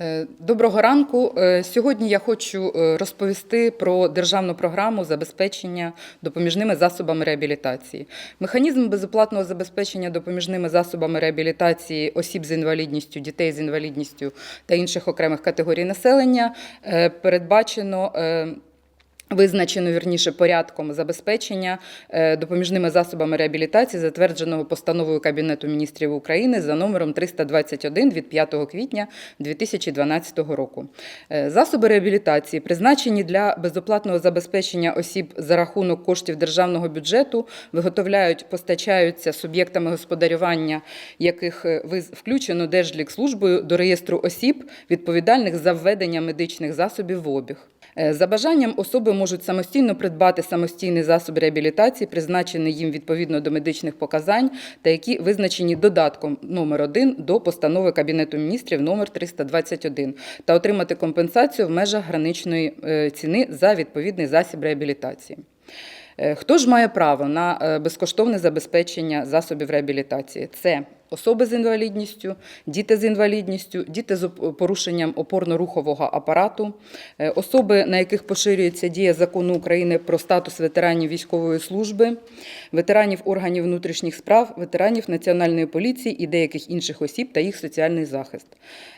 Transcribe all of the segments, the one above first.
Е, Доброго ранку. Е, Сьогодні я хочу е, розповісти про державну програму забезпечення допоміжними засобами реабілітації. Механізм безоплатного забезпечення допоміжними засобами реабілітації осіб з інвалідністю, дітей з інвалідністю та інших окремих категорій населення передбачено. Визначено вірніше порядком забезпечення е, допоміжними засобами реабілітації, затвердженого постановою Кабінету міністрів України за номером 321 від 5 квітня 2012 року. Е, Засоби реабілітації, призначені для безоплатного забезпечення осіб за рахунок коштів державного бюджету, виготовляють, постачаються суб'єктами господарювання, яких е, включено Держлікслужбою до реєстру осіб, відповідальних за введення медичних засобів в обіг. Е, За бажанням особи можуть самостійно придбати самостійний засоб реабілітації, призначений їм відповідно до медичних показань, та які визначені додатком номер 1 до постанови Кабінету міністрів номер 321, та отримати компенсацію в межах граничної е, ціни за відповідний засіб реабілітації. Е, Хто ж має право на безкоштовне забезпечення засобів реабілітації? Це особи з інвалідністю, діти з інвалідністю, діти з порушенням опорно-рухового апарату, е, особи, на яких поширюється дія закону України про статус ветеранів військової служби, ветеранів органів внутрішніх справ, ветеранів Національної поліції і деяких інших осіб та їх соціальний захист.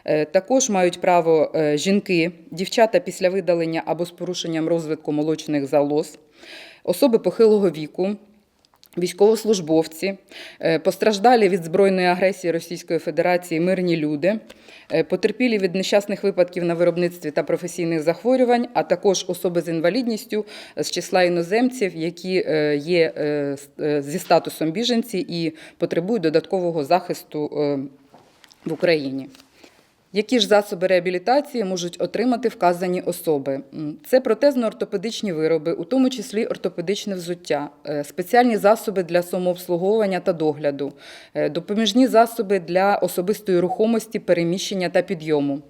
Е, Також мають право е, жінки, дівчата після видалення або з порушенням розвитку молочних залоз, особи похилого віку, військовослужбовці, е, постраждалі від збройної агресії Російської Федерації мирні люди, е, потерпілі від нещасних випадків на виробництві та професійних захворювань, а також особи з інвалідністю з числа іноземців, які е, є е, е, зі статусом біженці і потребують додаткового захисту е, в Україні. Які ж засоби реабілітації можуть отримати вказані особи? Це протезно-ортопедичні вироби, у тому числі ортопедичне взуття, е, спеціальні засоби для самообслуговування та догляду, е, допоміжні засоби для особистої рухомості, переміщення та підйому,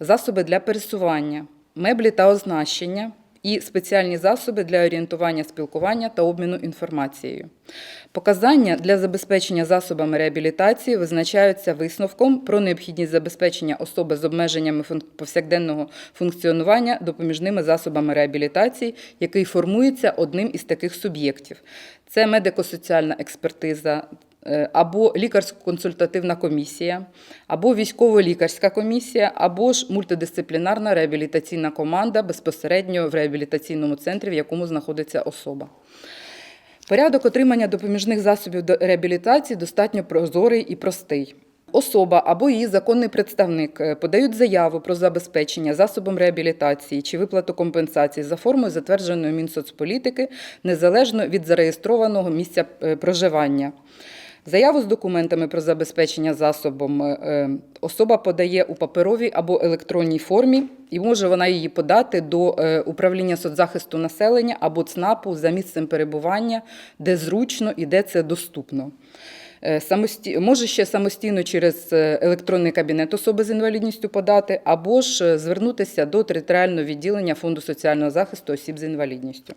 засоби для пересування, меблі та оснащення і спеціальні засоби для орієнтування спілкування та обміну інформацією. Показання для забезпечення засобами реабілітації визначаються висновком про необхідність забезпечення особи з обмеженнями повсякденного функціонування допоміжними засобами реабілітації, який формується одним із таких суб'єктів. Це медико-соціальна експертиза. Е, Або лікарсько-консультативна комісія, або військово-лікарська комісія, або ж мультидисциплінарна реабілітаційна команда безпосередньо в реабілітаційному центрі, в якому знаходиться особа. Порядок отримання допоміжних засобів до реабілітації достатньо прозорий і простий. Особа або її законний представник е, подають заяву про забезпечення засобом реабілітації чи виплату компенсації за формою, затвердженою Мінсоцполітики, незалежно від зареєстрованого місця е, проживання. Заяву з документами про забезпечення засобом е, е, особа подає у паперовій або електронній формі, і може вона її подати до е, управління соцзахисту населення або ЦНАПу за місцем перебування, де зручно і де це доступно. Самості- Може ще самостійно через електронний кабінет особи з інвалідністю подати, або ж звернутися до територіального відділення Фонду соціального захисту осіб з інвалідністю.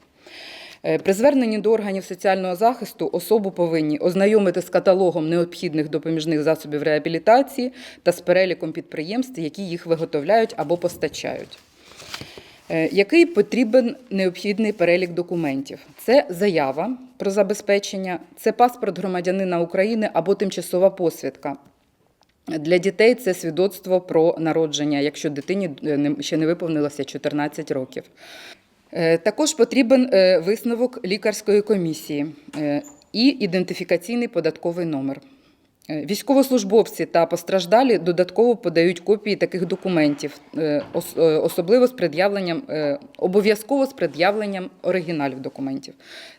Е, При зверненні до органів соціального захисту особу повинні ознайомити з каталогом необхідних допоміжних засобів реабілітації та з переліком підприємств, які їх виготовляють або постачають. Е, Який потрібен необхідний перелік документів? Це заява про забезпечення, це паспорт громадянина України або тимчасова посвідка. Для дітей це свідоцтво про народження, якщо дитині е, ще не виповнилося 14 років. Е, Також потрібен е, висновок лікарської комісії е, і ідентифікаційний податковий номер. Військовослужбовці та постраждалі додатково подають копії таких документів, ос- особливо з пред'явленням, обов'язково з пред'явленням оригіналів документів.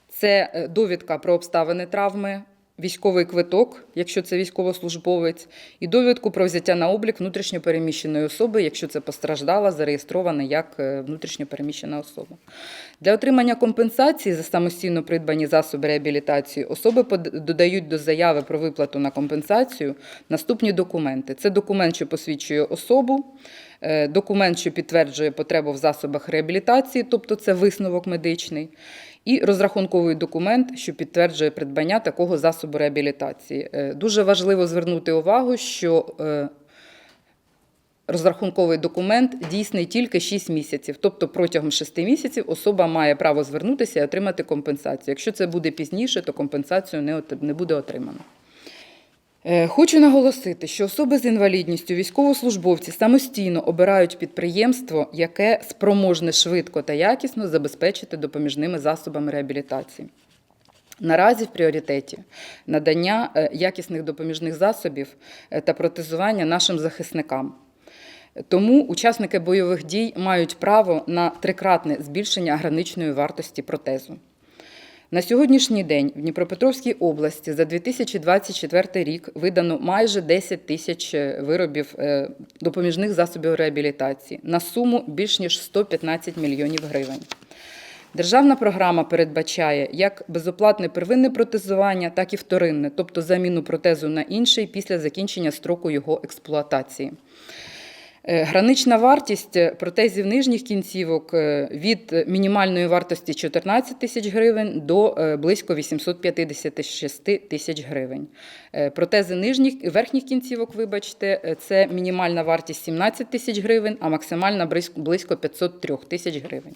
Це довідка про обставини травми, військовий квиток, якщо це військовослужбовець, і довідку про взяття на облік внутрішньопереміщеної особи, якщо це постраждала, зареєстрована як е, внутрішньопереміщена особа. Для отримання компенсації за самостійно придбані засоби реабілітації особи додають до заяви про виплату на компенсацію наступні документи: це документ, що посвідчує особу, е, документ, що підтверджує потребу в засобах реабілітації, тобто це висновок медичний, і розрахунковий документ, що підтверджує придбання такого засобу реабілітації. Е, Дуже важливо звернути увагу, що е, розрахунковий документ дійсний тільки 6 місяців. Тобто протягом 6 місяців особа має право звернутися і отримати компенсацію. Якщо це буде пізніше, то компенсацію не буде отримано. Е, Хочу наголосити, що особи з інвалідністю, військовослужбовці самостійно обирають підприємство, яке спроможне швидко та якісно забезпечити допоміжними засобами реабілітації. Наразі в пріоритеті надання е, якісних допоміжних засобів е, та протезування нашим захисникам. Тому учасники бойових дій мають право на трикратне збільшення граничної вартості протезу. На сьогоднішній день в Дніпропетровській області за 2024 рік видано майже 10 тисяч е, виробів е, допоміжних засобів реабілітації на суму більш ніж 115 мільйонів гривень. Державна програма передбачає як безоплатне первинне протезування, так і вторинне, тобто заміну протезу на інший після закінчення строку його експлуатації. Е, Гранична вартість е, протезів нижніх кінцівок е, від мінімальної вартості 14 тисяч гривень до близько 856 тисяч гривень. Протези нижніх верхніх кінцівок, вибачте, це мінімальна вартість 17 тисяч гривень, а максимальна близько 503 тисяч гривень.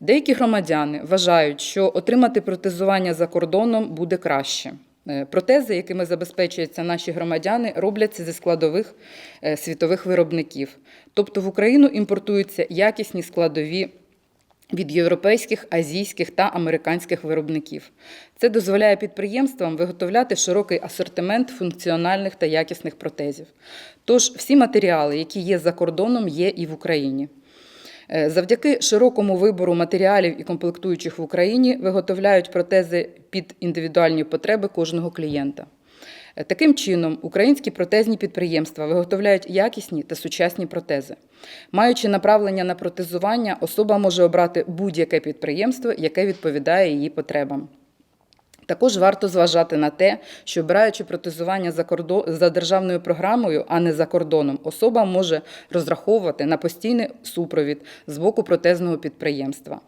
Деякі громадяни вважають, що отримати протезування за кордоном буде краще. Е, Протези, якими забезпечуються наші громадяни, робляться зі складових е, світових виробників. Тобто в Україну імпортуються якісні складові від європейських, азійських та американських виробників. Це дозволяє підприємствам виготовляти широкий асортимент функціональних та якісних протезів. Тож всі матеріали, які є за кордоном, є і в Україні. Е, Завдяки широкому вибору матеріалів і комплектуючих в Україні виготовляють протези під індивідуальні потреби кожного клієнта. Е, Таким чином, українські протезні підприємства виготовляють якісні та сучасні протези. Маючи направлення на протезування, особа може обрати будь-яке підприємство, яке відповідає її потребам. Також варто зважати на те, що обираючи протезування за, кордон, за державною програмою, а не за кордоном, особа може розраховувати на постійний супровід з боку протезного підприємства.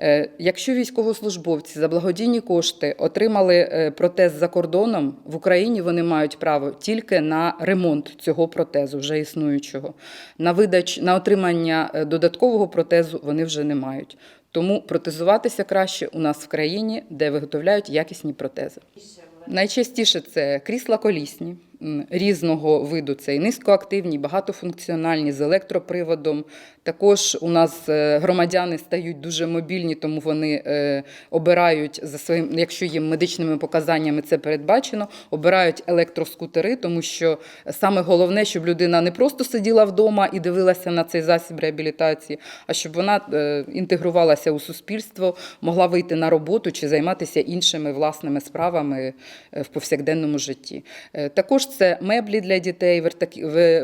Е, Якщо військовослужбовці за благодійні кошти отримали е, протез за кордоном, в Україні вони мають право тільки на ремонт цього протезу, вже існуючого. На видач, на отримання е, додаткового протезу вони вже не мають. Тому протезуватися краще у нас в країні, де виготовляють якісні протези. Найчастіше це крісла колісні різного виду. Це і низькоактивні, і багатофункціональні з електроприводом. Також у нас е, громадяни стають дуже мобільні, тому вони е, обирають за своїм, якщо їм медичними показаннями це передбачено, обирають електроскутери, тому що саме головне, щоб людина не просто сиділа вдома і дивилася на цей засіб реабілітації, а щоб вона е, інтегрувалася у суспільство, могла вийти на роботу чи займатися іншими власними справами в повсякденному житті. Також це меблі для дітей,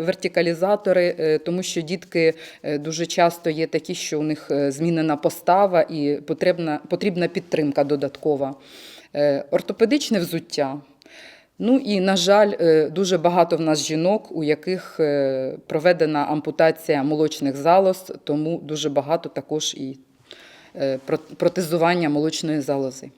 вертикалізатори, е, тому що дітки е, дуже часто є такі, що у них е, змінена постава і потрібна, потрібна підтримка додаткова. Ортопедичне взуття. Ну і, на жаль, дуже багато в нас жінок, у яких проведена ампутація молочних залоз, тому дуже багато також і протезування молочної залози.